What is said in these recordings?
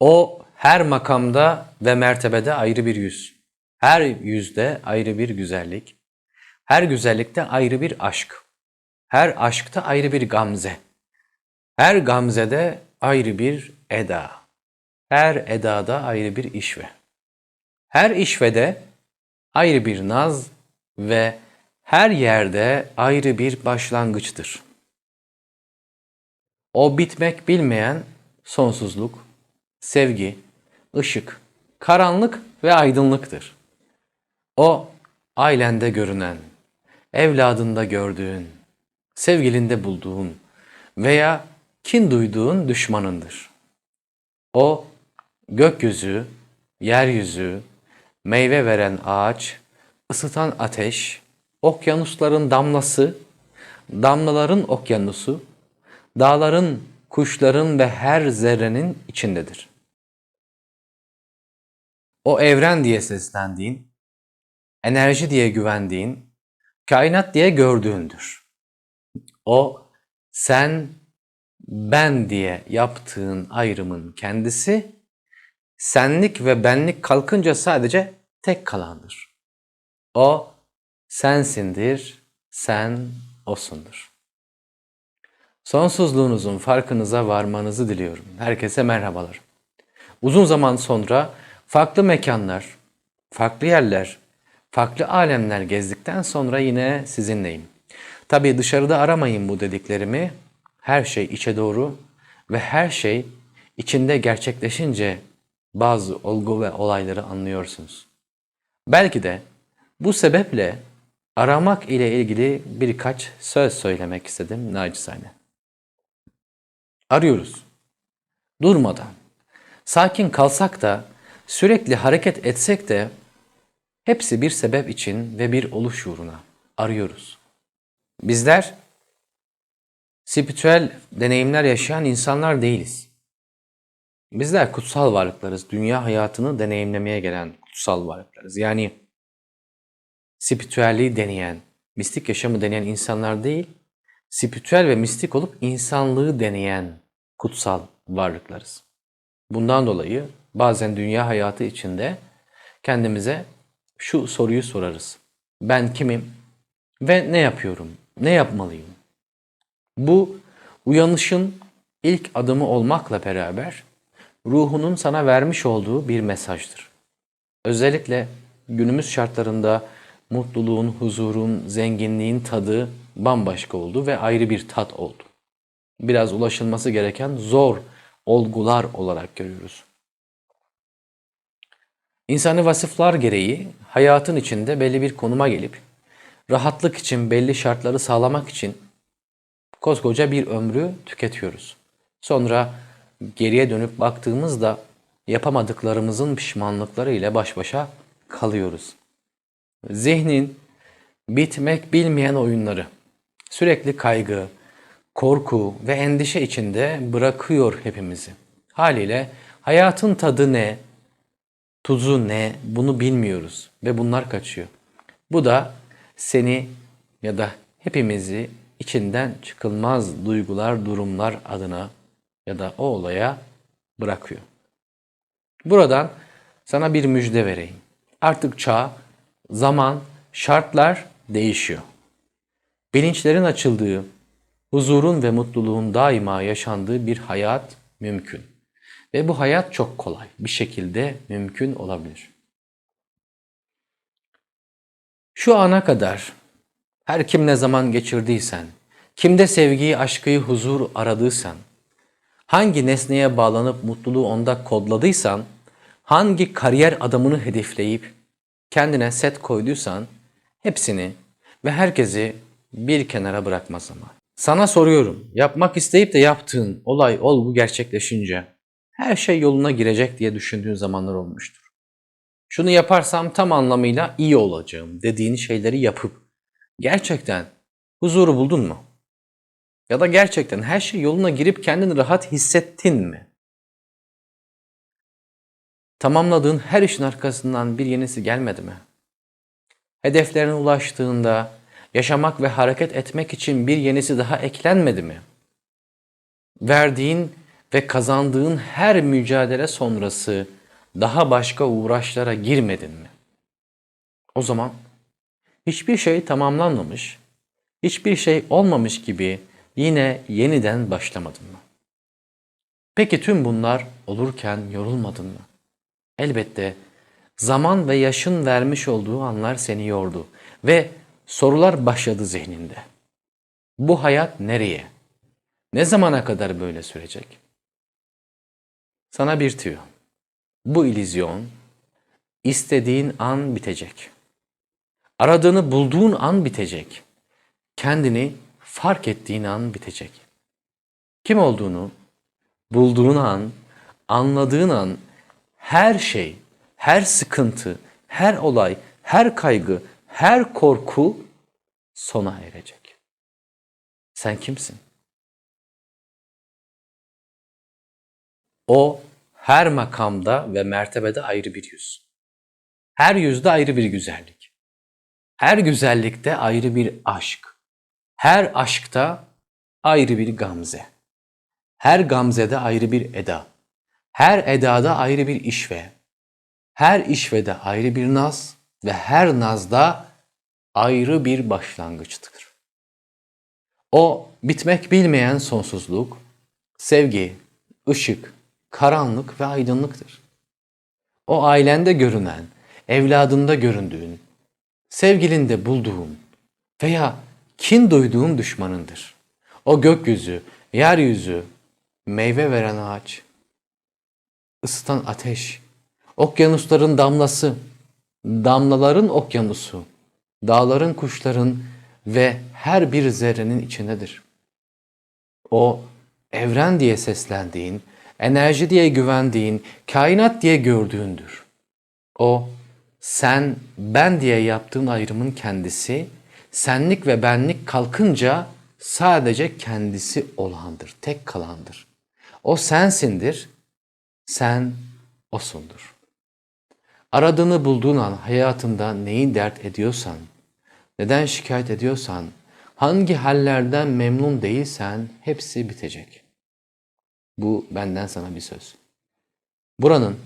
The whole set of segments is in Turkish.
O her makamda ve mertebede ayrı bir yüz. Her yüzde ayrı bir güzellik. Her güzellikte ayrı bir aşk. Her aşkta ayrı bir gamze. Her gamzede ayrı bir eda. Her edada ayrı bir işve. Her işvede ayrı bir naz ve her yerde ayrı bir başlangıçtır. O bitmek bilmeyen sonsuzluk, sevgi, ışık, karanlık ve aydınlıktır. O ailende görünen, evladında gördüğün, sevgilinde bulduğun veya kin duyduğun düşmanındır. O gökyüzü, yeryüzü, meyve veren ağaç, ısıtan ateş, okyanusların damlası, damlaların okyanusu, dağların, kuşların ve her zerrenin içindedir. O evren diye seslendiğin, enerji diye güvendiğin, kainat diye gördüğündür. O sen, ben diye yaptığın ayrımın kendisi, senlik ve benlik kalkınca sadece tek kalandır. O sensindir, sen osundur. Sonsuzluğunuzun farkınıza varmanızı diliyorum. Herkese merhabalar. Uzun zaman sonra farklı mekanlar, farklı yerler, farklı alemler gezdikten sonra yine sizinleyim. Tabii dışarıda aramayın bu dediklerimi. Her şey içe doğru ve her şey içinde gerçekleşince bazı olgu ve olayları anlıyorsunuz. Belki de bu sebeple aramak ile ilgili birkaç söz söylemek istedim nacizane. Arıyoruz. Durmadan. Sakin kalsak da, sürekli hareket etsek de hepsi bir sebep için ve bir oluş uğruna arıyoruz. Bizler spiritüel deneyimler yaşayan insanlar değiliz. Bizler kutsal varlıklarız. Dünya hayatını deneyimlemeye gelen kutsal varlıklarız. Yani spiritüelliği deneyen, mistik yaşamı deneyen insanlar değil, spiritüel ve mistik olup insanlığı deneyen kutsal varlıklarız. Bundan dolayı bazen dünya hayatı içinde kendimize şu soruyu sorarız. Ben kimim ve ne yapıyorum? Ne yapmalıyım? Bu uyanışın ilk adımı olmakla beraber ruhunun sana vermiş olduğu bir mesajdır. Özellikle günümüz şartlarında mutluluğun, huzurun, zenginliğin tadı bambaşka oldu ve ayrı bir tat oldu. Biraz ulaşılması gereken zor olgular olarak görüyoruz. İnsani vasıflar gereği hayatın içinde belli bir konuma gelip rahatlık için belli şartları sağlamak için koskoca bir ömrü tüketiyoruz. Sonra geriye dönüp baktığımızda yapamadıklarımızın pişmanlıkları ile baş başa kalıyoruz. Zihnin bitmek bilmeyen oyunları, sürekli kaygı, korku ve endişe içinde bırakıyor hepimizi. Haliyle hayatın tadı ne, tuzu ne bunu bilmiyoruz ve bunlar kaçıyor. Bu da seni ya da hepimizi içinden çıkılmaz duygular, durumlar adına ya da o olaya bırakıyor. Buradan sana bir müjde vereyim. Artık çağ, zaman, şartlar değişiyor. Bilinçlerin açıldığı, huzurun ve mutluluğun daima yaşandığı bir hayat mümkün. Ve bu hayat çok kolay bir şekilde mümkün olabilir. Şu ana kadar her kim ne zaman geçirdiysen, kimde sevgiyi, aşkıyı, huzur aradıysan, hangi nesneye bağlanıp mutluluğu onda kodladıysan, hangi kariyer adamını hedefleyip kendine set koyduysan, hepsini ve herkesi bir kenara bırakma zaman. Sana soruyorum, yapmak isteyip de yaptığın olay, olgu gerçekleşince her şey yoluna girecek diye düşündüğün zamanlar olmuştur. Şunu yaparsam tam anlamıyla iyi olacağım dediğin şeyleri yapıp gerçekten huzuru buldun mu? Ya da gerçekten her şey yoluna girip kendini rahat hissettin mi? Tamamladığın her işin arkasından bir yenisi gelmedi mi? Hedeflerine ulaştığında yaşamak ve hareket etmek için bir yenisi daha eklenmedi mi? Verdiğin ve kazandığın her mücadele sonrası daha başka uğraşlara girmedin mi? O zaman hiçbir şey tamamlanmamış, hiçbir şey olmamış gibi yine yeniden başlamadın mı? Peki tüm bunlar olurken yorulmadın mı? Elbette zaman ve yaşın vermiş olduğu anlar seni yordu ve sorular başladı zihninde. Bu hayat nereye? Ne zamana kadar böyle sürecek? Sana bir tüyo. Bu illüzyon istediğin an bitecek. Aradığını bulduğun an bitecek. Kendini fark ettiğin an bitecek. Kim olduğunu bulduğun an, anladığın an her şey, her sıkıntı, her olay, her kaygı, her korku sona erecek. Sen kimsin? O her makamda ve mertebede ayrı bir yüz. Her yüzde ayrı bir güzellik. Her güzellikte ayrı bir aşk. Her aşkta ayrı bir gamze. Her gamzede ayrı bir eda. Her edada ayrı bir işve. Her işvede ayrı bir naz ve her nazda ayrı bir başlangıçtır. O bitmek bilmeyen sonsuzluk, sevgi, ışık, karanlık ve aydınlıktır. O ailende görünen, evladında göründüğün, sevgilinde bulduğun veya kin duyduğun düşmanındır. O gökyüzü, yeryüzü, meyve veren ağaç, ısıtan ateş, okyanusların damlası, damlaların okyanusu, dağların kuşların ve her bir zerrenin içindedir. O evren diye seslendiğin, enerji diye güvendiğin, kainat diye gördüğündür. O sen ben diye yaptığın ayrımın kendisi, senlik ve benlik kalkınca sadece kendisi olandır, tek kalandır. O sensindir, sen osundur. Aradığını bulduğun an hayatında neyi dert ediyorsan, neden şikayet ediyorsan, hangi hallerden memnun değilsen hepsi bitecek. Bu benden sana bir söz. Buranın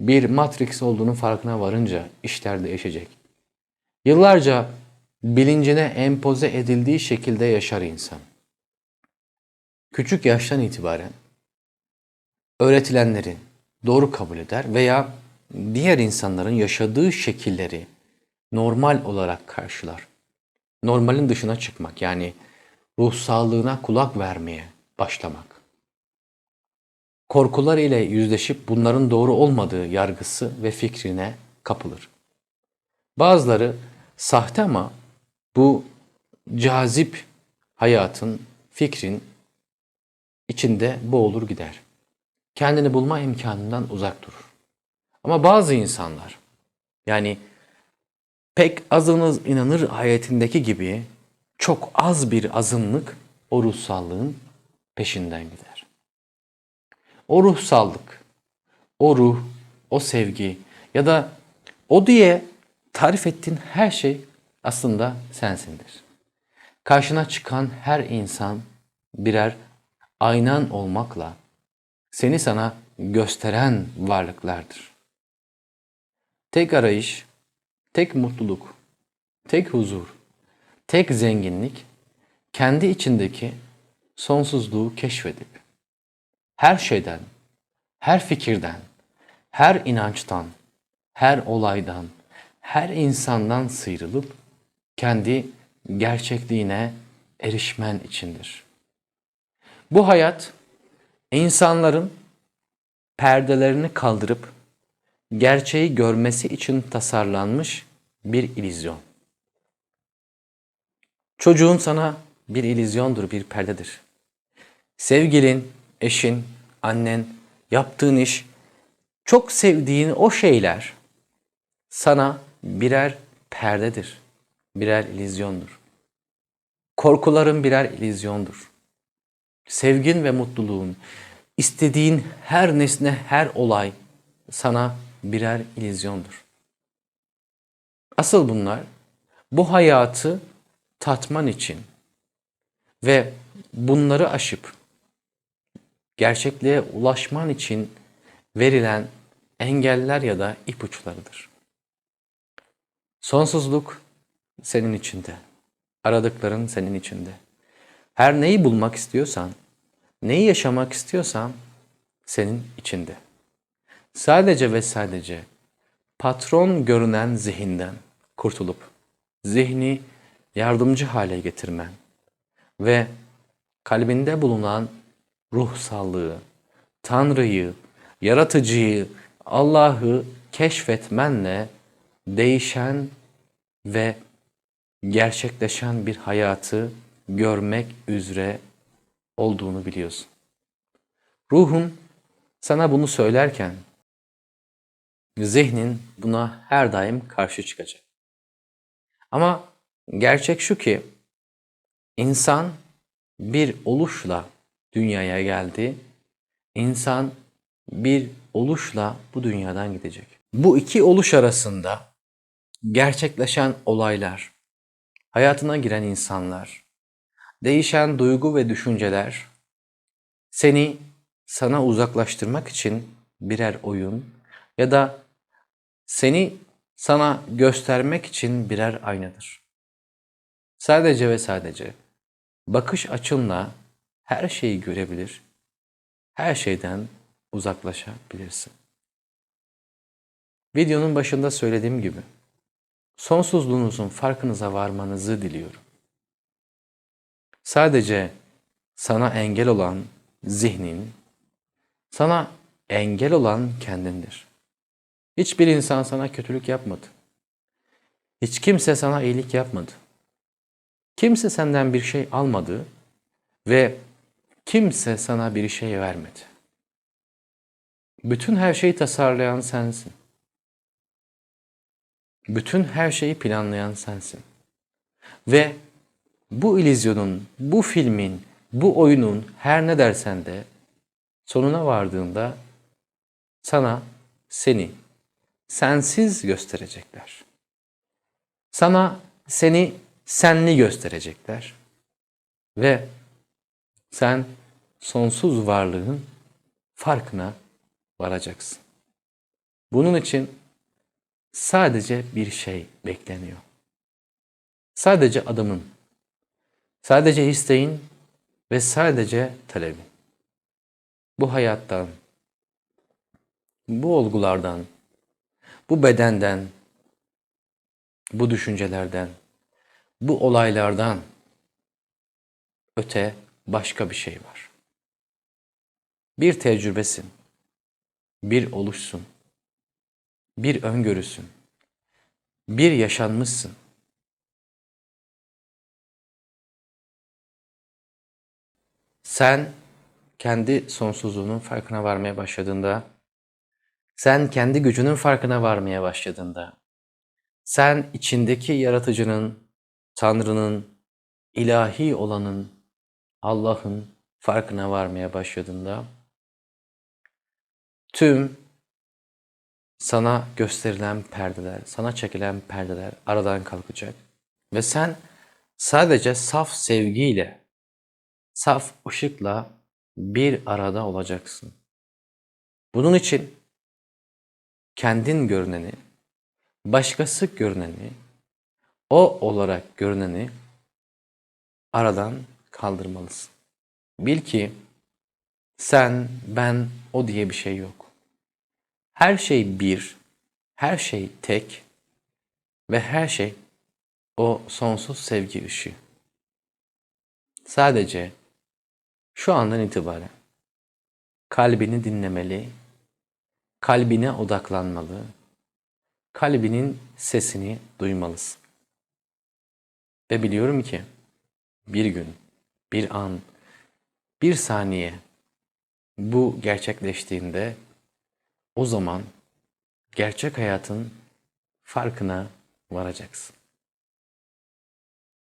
bir Matrix olduğunu farkına varınca işler değişecek. Yıllarca bilincine empoze edildiği şekilde yaşar insan. Küçük yaştan itibaren öğretilenleri doğru kabul eder veya diğer insanların yaşadığı şekilleri normal olarak karşılar. Normalin dışına çıkmak yani ruh sağlığına kulak vermeye başlamak. Korkular ile yüzleşip bunların doğru olmadığı yargısı ve fikrine kapılır. Bazıları sahte ama bu cazip hayatın, fikrin içinde boğulur gider. Kendini bulma imkanından uzak durur. Ama bazı insanlar yani pek azınız inanır ayetindeki gibi çok az bir azınlık o ruhsallığın peşinden gider. O ruhsallık, o ruh, o sevgi ya da o diye tarif ettiğin her şey aslında sensindir. Karşına çıkan her insan birer aynan olmakla seni sana gösteren varlıklardır. Tek arayış, tek mutluluk, tek huzur, tek zenginlik kendi içindeki sonsuzluğu keşfedip her şeyden, her fikirden, her inançtan, her olaydan, her insandan sıyrılıp kendi gerçekliğine erişmen içindir. Bu hayat insanların perdelerini kaldırıp gerçeği görmesi için tasarlanmış bir ilizyon. Çocuğun sana bir ilizyondur, bir perdedir. Sevgilin, eşin, annen, yaptığın iş, çok sevdiğin o şeyler sana birer perdedir, birer ilizyondur. Korkuların birer ilizyondur. Sevgin ve mutluluğun, istediğin her nesne, her olay sana birer ilizyondur. Asıl bunlar bu hayatı tatman için ve bunları aşıp gerçekliğe ulaşman için verilen engeller ya da ipuçlarıdır. Sonsuzluk senin içinde. Aradıkların senin içinde. Her neyi bulmak istiyorsan, neyi yaşamak istiyorsan senin içinde. Sadece ve sadece patron görünen zihinden kurtulup zihni yardımcı hale getirmen ve kalbinde bulunan ruhsallığı, Tanrı'yı, yaratıcıyı, Allah'ı keşfetmenle değişen ve gerçekleşen bir hayatı görmek üzere olduğunu biliyorsun. Ruhun sana bunu söylerken zihnin buna her daim karşı çıkacak. Ama gerçek şu ki insan bir oluşla dünyaya geldi. İnsan bir oluşla bu dünyadan gidecek. Bu iki oluş arasında gerçekleşen olaylar, hayatına giren insanlar, değişen duygu ve düşünceler seni sana uzaklaştırmak için birer oyun ya da seni sana göstermek için birer aynadır. Sadece ve sadece bakış açınla her şeyi görebilir, her şeyden uzaklaşabilirsin. Videonun başında söylediğim gibi sonsuzluğunuzun farkınıza varmanızı diliyorum. Sadece sana engel olan zihnin, sana engel olan kendindir. Hiçbir insan sana kötülük yapmadı. Hiç kimse sana iyilik yapmadı. Kimse senden bir şey almadı ve kimse sana bir şey vermedi. Bütün her şeyi tasarlayan sensin. Bütün her şeyi planlayan sensin. Ve bu ilizyonun, bu filmin, bu oyunun her ne dersen de sonuna vardığında sana seni sensiz gösterecekler. Sana seni senli gösterecekler. Ve sen sonsuz varlığın farkına varacaksın. Bunun için sadece bir şey bekleniyor. Sadece adımın, sadece isteğin ve sadece talebin. Bu hayattan, bu olgulardan, bu bedenden, bu düşüncelerden, bu olaylardan öte başka bir şey var. Bir tecrübesin, bir oluşsun, bir öngörüsün, bir yaşanmışsın. Sen kendi sonsuzluğunun farkına varmaya başladığında, sen kendi gücünün farkına varmaya başladığında, sen içindeki yaratıcının, Tanrı'nın, ilahi olanın, Allah'ın farkına varmaya başladığında, tüm sana gösterilen perdeler, sana çekilen perdeler aradan kalkacak. Ve sen sadece saf sevgiyle, saf ışıkla bir arada olacaksın. Bunun için kendin görüneni, başkası görüneni, o olarak görüneni aradan kaldırmalısın. Bil ki sen, ben, o diye bir şey yok. Her şey bir, her şey tek ve her şey o sonsuz sevgi ışığı. Sadece şu andan itibaren kalbini dinlemeli, kalbine odaklanmalı, kalbinin sesini duymalısın. Ve biliyorum ki bir gün, bir an, bir saniye bu gerçekleştiğinde o zaman gerçek hayatın farkına varacaksın.